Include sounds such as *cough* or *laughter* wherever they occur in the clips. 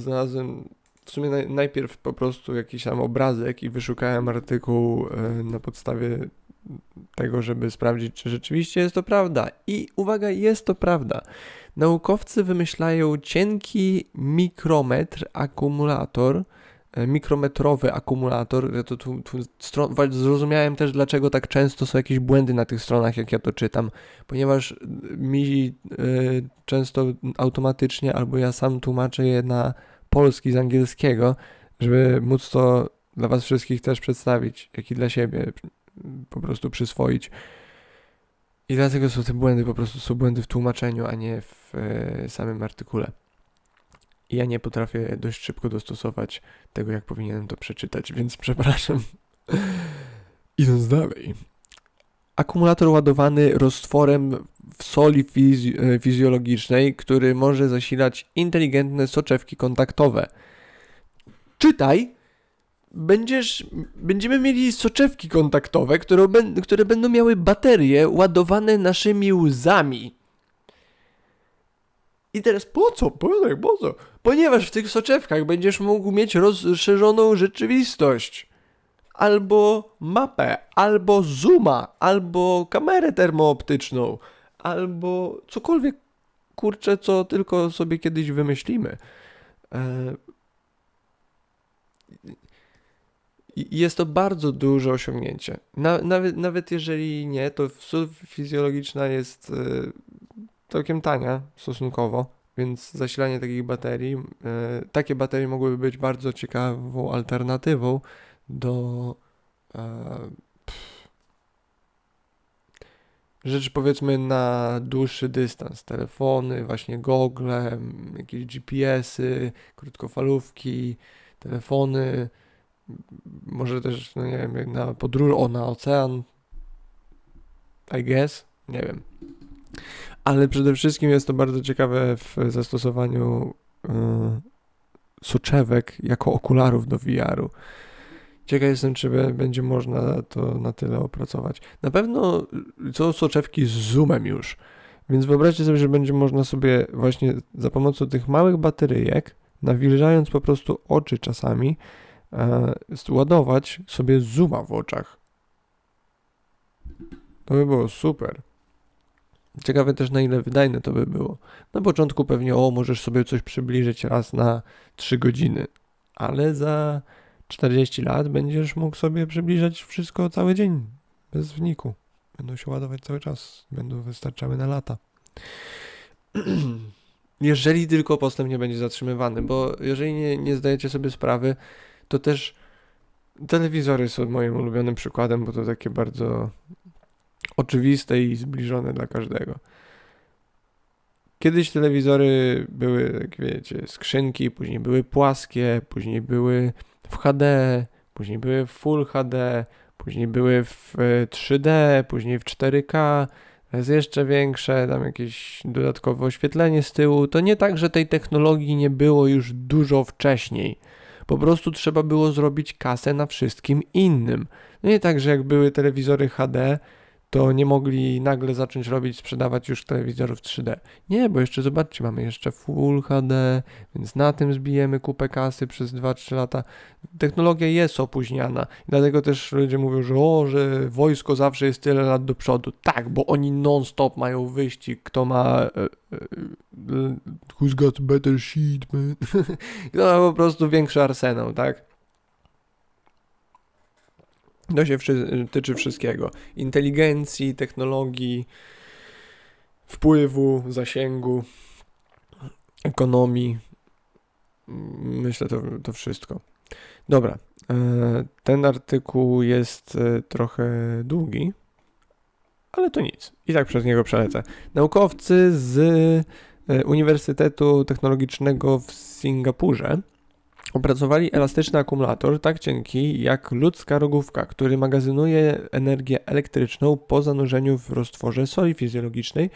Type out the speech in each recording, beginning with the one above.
Znalazłem w sumie naj, najpierw po prostu jakiś tam obrazek i wyszukałem artykuł e, na podstawie tego, żeby sprawdzić, czy rzeczywiście jest to prawda. I uwaga, jest to prawda. Naukowcy wymyślają cienki mikrometr akumulator, e, mikrometrowy akumulator. Ja to tu, tu zrozumiałem też, dlaczego tak często są jakieś błędy na tych stronach, jak ja to czytam, ponieważ mi e, często automatycznie albo ja sam tłumaczę je na polski z angielskiego, żeby móc to dla Was wszystkich też przedstawić, jak i dla siebie po prostu przyswoić. I dlatego są te błędy, po prostu są błędy w tłumaczeniu, a nie w e, samym artykule. I ja nie potrafię dość szybko dostosować tego, jak powinienem to przeczytać, więc przepraszam. *laughs* Idąc dalej. Akumulator ładowany roztworem w soli e, fizjologicznej, który może zasilać inteligentne soczewki kontaktowe. Czytaj! Będziesz, będziemy mieli soczewki kontaktowe, które, które będą miały baterie ładowane naszymi łzami. I teraz po co? Po co? Po co? Ponieważ w tych soczewkach będziesz mógł mieć rozszerzoną rzeczywistość. Albo mapę, albo zooma, albo kamerę termooptyczną, albo cokolwiek kurczę, co tylko sobie kiedyś wymyślimy. E, Jest to bardzo duże osiągnięcie. Na, nawet, nawet jeżeli nie, to fizjologiczna jest e, całkiem tania stosunkowo, więc zasilanie takich baterii, e, takie baterie mogłyby być bardzo ciekawą alternatywą do e, rzeczy powiedzmy na dłuższy dystans. Telefony, właśnie gogle, jakieś GPS-y, krótkofalówki, telefony, może też, no nie wiem, na podróż, o, na ocean, I guess, nie wiem. Ale przede wszystkim jest to bardzo ciekawe w zastosowaniu y, soczewek jako okularów do VR-u. Ciekaw jestem, czy będzie można to na tyle opracować. Na pewno są soczewki z zoomem już, więc wyobraźcie sobie, że będzie można sobie właśnie za pomocą tych małych bateryjek, nawilżając po prostu oczy czasami, e, ładować sobie zooma w oczach. To by było super. Ciekawe też na ile wydajne to by było. Na początku pewnie o, możesz sobie coś przybliżyć raz na 3 godziny, ale za 40 lat będziesz mógł sobie przybliżać wszystko cały dzień, bez wniku. Będą się ładować cały czas, będą wystarczały na lata. *clears throat* jeżeli tylko postęp nie będzie zatrzymywany, bo jeżeli nie, nie zdajecie sobie sprawy, to też telewizory są moim ulubionym przykładem, bo to takie bardzo oczywiste i zbliżone dla każdego. Kiedyś telewizory były, jak wiecie, skrzynki, później były płaskie, później były w HD, później były w Full HD, później były w e, 3D, później w 4K, teraz jeszcze większe, tam jakieś dodatkowe oświetlenie z tyłu. To nie tak, że tej technologii nie było już dużo wcześniej. Po prostu trzeba było zrobić kasę na wszystkim innym. No nie tak, że jak były telewizory HD, to nie mogli nagle zacząć robić, sprzedawać już telewizorów 3D. Nie, bo jeszcze zobaczcie, mamy jeszcze Full HD, więc na tym zbijemy kupę kasy przez 2-3 lata. Technologia jest opóźniana. Dlatego też ludzie mówią, że o, że wojsko zawsze jest tyle lat do przodu. Tak, bo oni non-stop mają wyścig, kto ma... e, e, e, Who's got better sheet, man? *laughs* Kto ma po prostu większy arsenał, tak? To się wszy- tyczy wszystkiego. Inteligencji, technologii, wpływu, zasięgu, ekonomii. Myślę to, to wszystko. Dobra. e, Ten artykuł jest e, trochę długi, ale to nic. I tak przez niego przelecę. Naukowcy z e, Uniwersytetu Technologicznego w Singapurze opracowali elastyczny akumulator tak cienki jak ludzka rogówka, który magazynuje energię elektryczną po zanurzeniu w roztworze soli fizjologicznej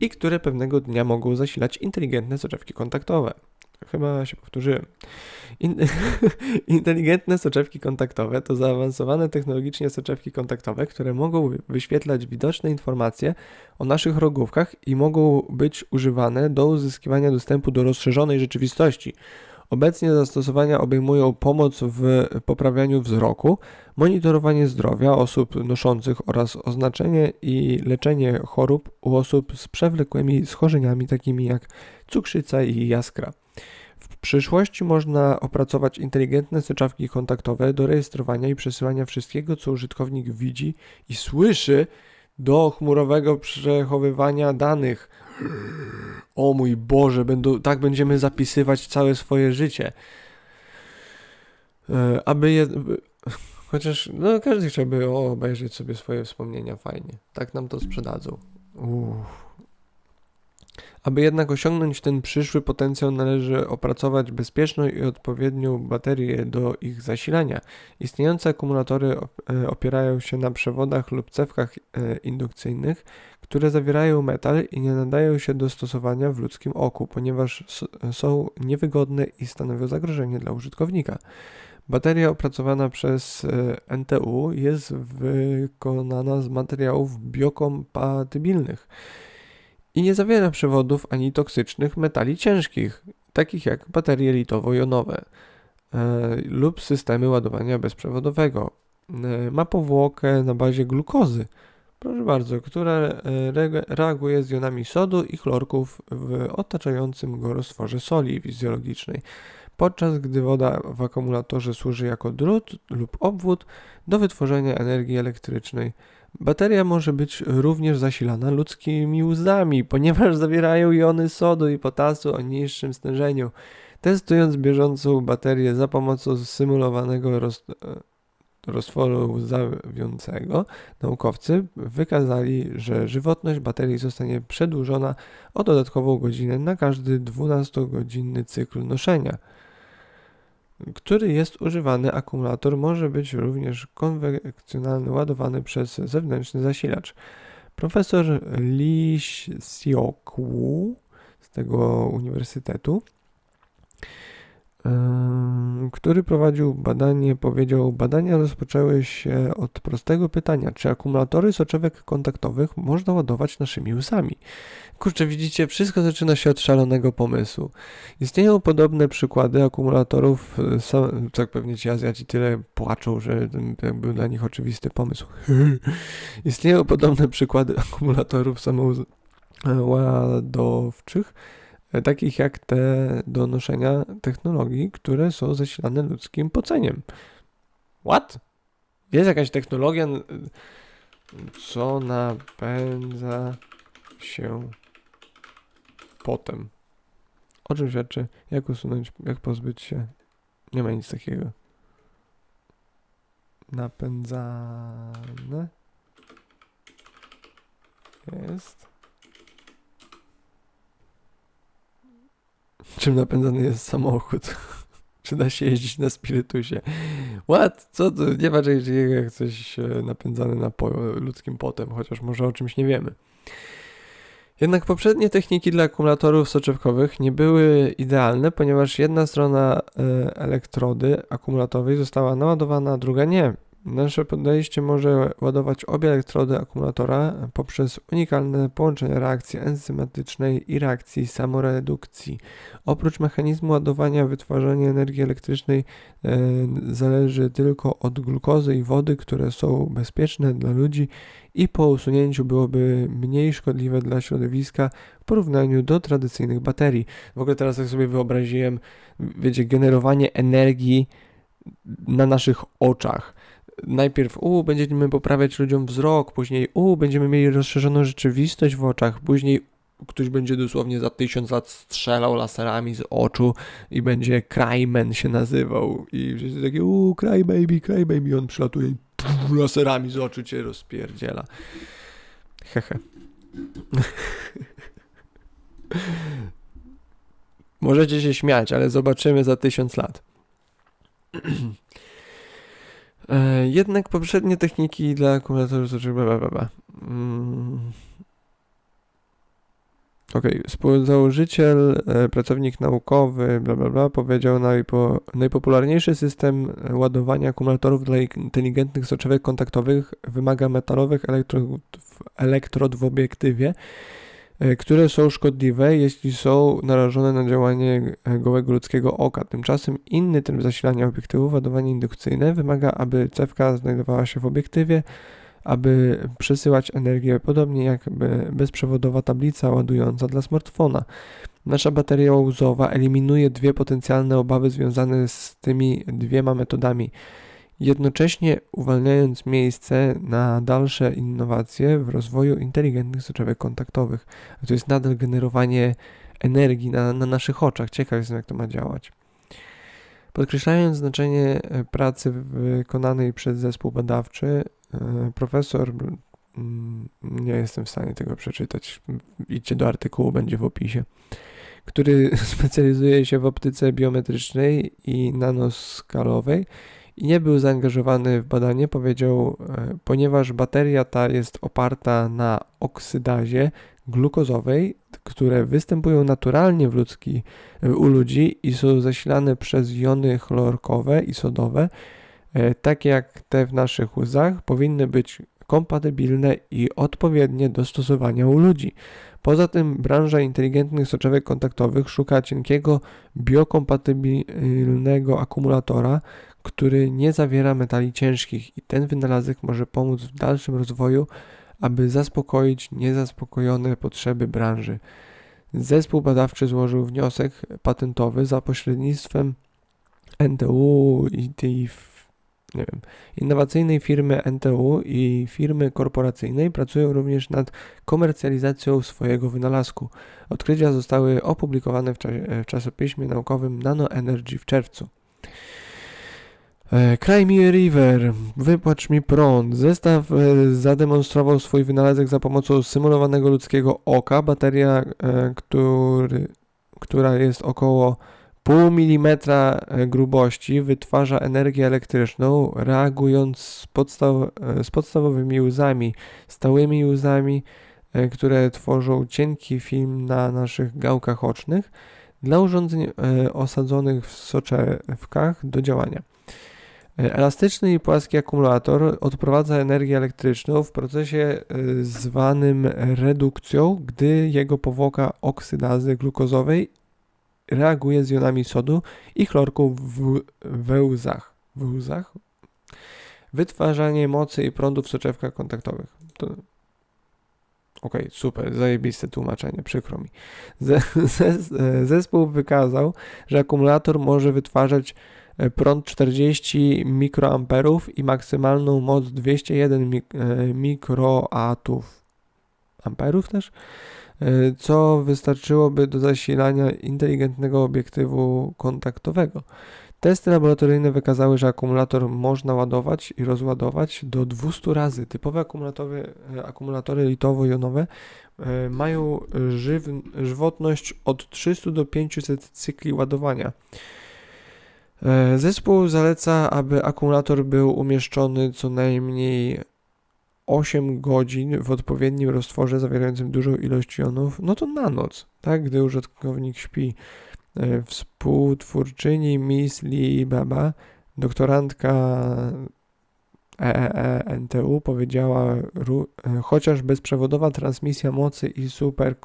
i które pewnego dnia mogą zasilać inteligentne soczewki kontaktowe. Chyba się powtórzyłem. In *laughs* inteligentne soczewki kontaktowe to zaawansowane technologicznie soczewki kontaktowe, które mogą wy- wyświetlać widoczne informacje o naszych rogówkach i mogą być używane do uzyskiwania dostępu do rozszerzonej rzeczywistości. Obecnie zastosowania obejmują pomoc w poprawianiu wzroku, monitorowanie zdrowia osób noszących oraz oznaczenie i leczenie chorób u osób z przewlekłymi schorzeniami takimi jak cukrzyca i jaskra. W przyszłości można opracować inteligentne soczewki kontaktowe do rejestrowania i przesyłania wszystkiego, co użytkownik widzi i słyszy do chmurowego przechowywania danych. O mój Boże, będą, tak będziemy zapisywać całe swoje życie. E, aby je, chociaż no, każdy chciałby obejrzeć sobie swoje wspomnienia fajnie. Tak nam to sprzedadzą. Uff. Aby jednak osiągnąć ten przyszły potencjał, należy opracować bezpieczną i odpowiednią baterię do ich zasilania. Istniejące akumulatory e, opierają się na przewodach lub cewkach e, indukcyjnych, które zawierają metal i nie nadają się do stosowania w ludzkim oku, ponieważ są niewygodne i stanowią zagrożenie dla użytkownika. Bateria opracowana przez e, NTU jest wykonana z materiałów biokompatybilnych i nie zawiera przewodów ani toksycznych metali ciężkich, takich jak baterie litowo-jonowe e, lub systemy ładowania bezprzewodowego. E, ma powłokę na bazie glukozy, proszę bardzo, która e, reaguje z jonami sodu i chlorków w otaczającym go roztworze soli fizjologicznej, podczas gdy woda w akumulatorze służy jako drut lub obwód do wytworzenia energii elektrycznej. Bateria może być również zasilana ludzkimi łzami, ponieważ zawierają jony sodu i potasu o niższym stężeniu. Testując bieżącą baterię za pomocą symulowanego roz, e, roztworu łzawiącego, naukowcy wykazali, że żywotność baterii zostanie przedłużona o dodatkową godzinę na każdy 12-godzinny cykl noszenia który jest używany akumulator może być również konwenkcjonalnie ładowany przez zewnętrzny zasilacz. Profesor Lee Xiokwu z tego uniwersytetu który prowadził badanie, powiedział: Badania rozpoczęły się od prostego pytania, czy akumulatory soczewek kontaktowych można ładować naszymi łzami. Kurczę, widzicie, wszystko zaczyna się od szalonego pomysłu. Istnieją podobne przykłady akumulatorów, sam, tak pewnie ci Azjaci tyle płaczą, że był dla nich oczywisty pomysł. *laughs* Istnieją podobne przykłady akumulatorów samoładowczych, E, takich jak te do noszenia technologii, które są zasilane ludzkim poceniem. What? Jest jakaś technologia, co napędza się potem. O czym świadczy? Jak usunąć, jak pozbyć się? Nie ma nic takiego. Napędzane jest czym napędzany jest samochód. *laughs* Czy da się jeździć na spirytusie? What? Co to? Nie ma czegoś takiego jak coś e, napędzane na ludzkim potem, chociaż może o czymś nie wiemy. Jednak poprzednie techniki dla akumulatorów soczewkowych nie były idealne, ponieważ jedna strona e, elektrody akumulatowej została naładowana, a druga nie. Nasze podejście może ładować obie elektrody akumulatora poprzez unikalne połączenie reakcji enzymatycznej i reakcji samoredukcji. Oprócz mechanizmu ładowania, wytwarzanie energii elektrycznej e, zależy tylko od glukozy i wody, które są bezpieczne dla ludzi i po usunięciu byłoby mniej szkodliwe dla środowiska w porównaniu do tradycyjnych baterii. W ogóle teraz jak sobie wyobraziłem, wiecie, generowanie energii na naszych oczach najpierw u będziemy poprawiać ludziom wzrok, później u będziemy mieli rozszerzoną rzeczywistość w oczach, później ktoś będzie dosłownie za tysiąc lat strzelał laserami z oczu i będzie Cryman się nazywał i wszyscy takie u cry baby, cry baby, on przylatuje pff, laserami z oczu cię rozpierdziela. Hehe. *laughs* Możecie się śmiać, ale zobaczymy za tysiąc lat. *clears throat* E, jednak poprzednie techniki dla akumulatorów zaczęły bla, bla, bla. Mm. Okej, okay. współzałożyciel, e, pracownik naukowy, bla bla bla, powiedział najpo, najpopularniejszy system ładowania akumulatorów dla inteligentnych soczewek kontaktowych wymaga metalowych elektrod, elektrod w obiektywie e, które są szkodliwe, jeśli są narażone na działanie e, gołego ludzkiego oka. Tymczasem inny tryb zasilania obiektywu, ładowanie indukcyjne, wymaga, aby cewka znajdowała się w obiektywie, aby przesyłać energię, podobnie jak bezprzewodowa tablica ładująca dla smartfona. Nasza bateria łzowa eliminuje dwie potencjalne obawy związane z tymi dwiema metodami jednocześnie uwalniając miejsce na dalsze innowacje w rozwoju inteligentnych soczewek kontaktowych. To jest nadal generowanie energii na, na naszych oczach. Ciekaw jestem, jak to ma działać. Podkreślając znaczenie e, pracy wykonanej przez zespół badawczy, e, profesor, nie jestem w stanie tego przeczytać, idźcie do artykułu, będzie w opisie, który *laughs* specjalizuje się w optyce biometrycznej i nanoskalowej, i nie był zaangażowany w badanie, powiedział, e, ponieważ bateria ta jest oparta na oksydazie glukozowej, które występują naturalnie w ludzki, u ludzi i są zasilane przez jony chlorkowe i sodowe, e, takie jak te w naszych łzach, powinny być kompatybilne i odpowiednie do stosowania u ludzi. Poza tym branża inteligentnych soczewek kontaktowych szuka cienkiego, biokompatybilnego akumulatora, który nie zawiera metali ciężkich i ten wynalazek może pomóc w dalszym rozwoju, aby zaspokoić niezaspokojone potrzeby branży. Zespół badawczy złożył wniosek patentowy za pośrednictwem NTU i tej nie wiem, innowacyjnej firmy NTU i firmy korporacyjnej pracują również nad komercjalizacją swojego wynalazku. Odkrycia zostały opublikowane w, w czasopiśmie naukowym Nano Energy w czerwcu. Cry Me River, wypłacz mi prąd. Zestaw e, zademonstrował swój wynalazek za pomocą symulowanego ludzkiego oka. Bateria, e, który, która jest około pół milimetra e, grubości, wytwarza energię elektryczną, reagując z, podstaw, z podstawowymi łzami, stałymi łzami, które tworzą cienki film na naszych gałkach ocznych dla urządzeń osadzonych w soczewkach do działania. Elastyczny i płaski akumulator odprowadza energię elektryczną w procesie zwanym redukcją, gdy jego powłoka oksydazy glukozowej reaguje z jonami sodu i chlorku w, we łzach. W łzach? Wytwarzanie mocy i prądu w soczewkach kontaktowych. To... Okej, okay, super, zajebiste tłumaczenie, przykro mi. *laughs* Zespół wykazał, że akumulator może wytwarzać prąd 40 mikroamperów i maksymalną moc 201 mik e, mikroatów. Amperów też? E, co wystarczyłoby do zasilania inteligentnego obiektywu kontaktowego. Testy laboratoryjne wykazały, że akumulator można ładować i rozładować do 200 razy. Typowe akumulatory, e, akumulatory litowo-jonowe mają żyw, żywotność od 300 do 500 cykli ładowania. E, zespół zaleca, aby akumulator był umieszczony co najmniej 8 godzin w odpowiednim roztworze zawierającym dużą ilość jonów, no to na noc, tak, gdy użytkownik śpi. E, współtwórczyni Miss Lee Baba, doktorantka EEE NTU powiedziała, chociaż bezprzewodowa transmisja mocy i super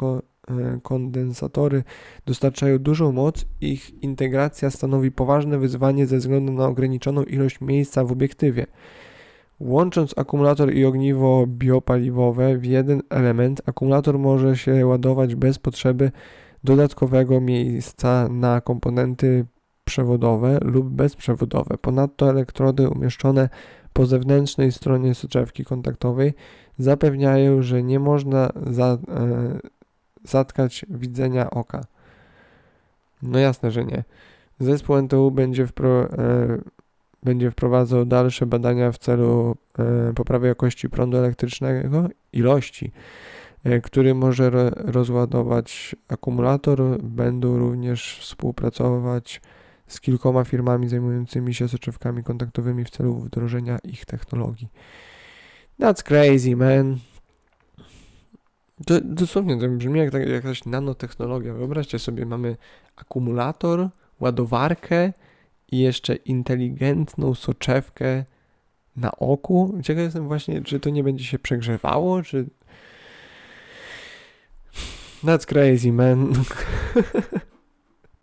E, kondensatory dostarczają dużą moc, ich integracja stanowi poważne wyzwanie ze względu na ograniczoną ilość miejsca w obiektywie. Łącząc akumulator i ogniwo biopaliwowe w jeden element, akumulator może się ładować bez potrzeby dodatkowego miejsca na komponenty przewodowe lub bezprzewodowe. Ponadto elektrody umieszczone po zewnętrznej stronie soczewki kontaktowej zapewniają, że nie można za, e, zatkać widzenia oka. No jasne, że nie. Zespół NTU będzie, wpro, e, będzie wprowadzał dalsze badania w celu e, poprawy jakości prądu elektrycznego, ilości, e, który może ro, rozładować akumulator. Będą również współpracować z kilkoma firmami zajmującymi się soczewkami kontaktowymi w celu wdrożenia ich technologii. That's crazy, man. To, dosłownie to brzmi jak tak, jakaś nanotechnologia. Wyobraźcie sobie, mamy akumulator, ładowarkę i jeszcze inteligentną soczewkę na oku. Ciekaw jestem właśnie, czy to nie będzie się przegrzewało, czy... That's crazy, man. *laughs*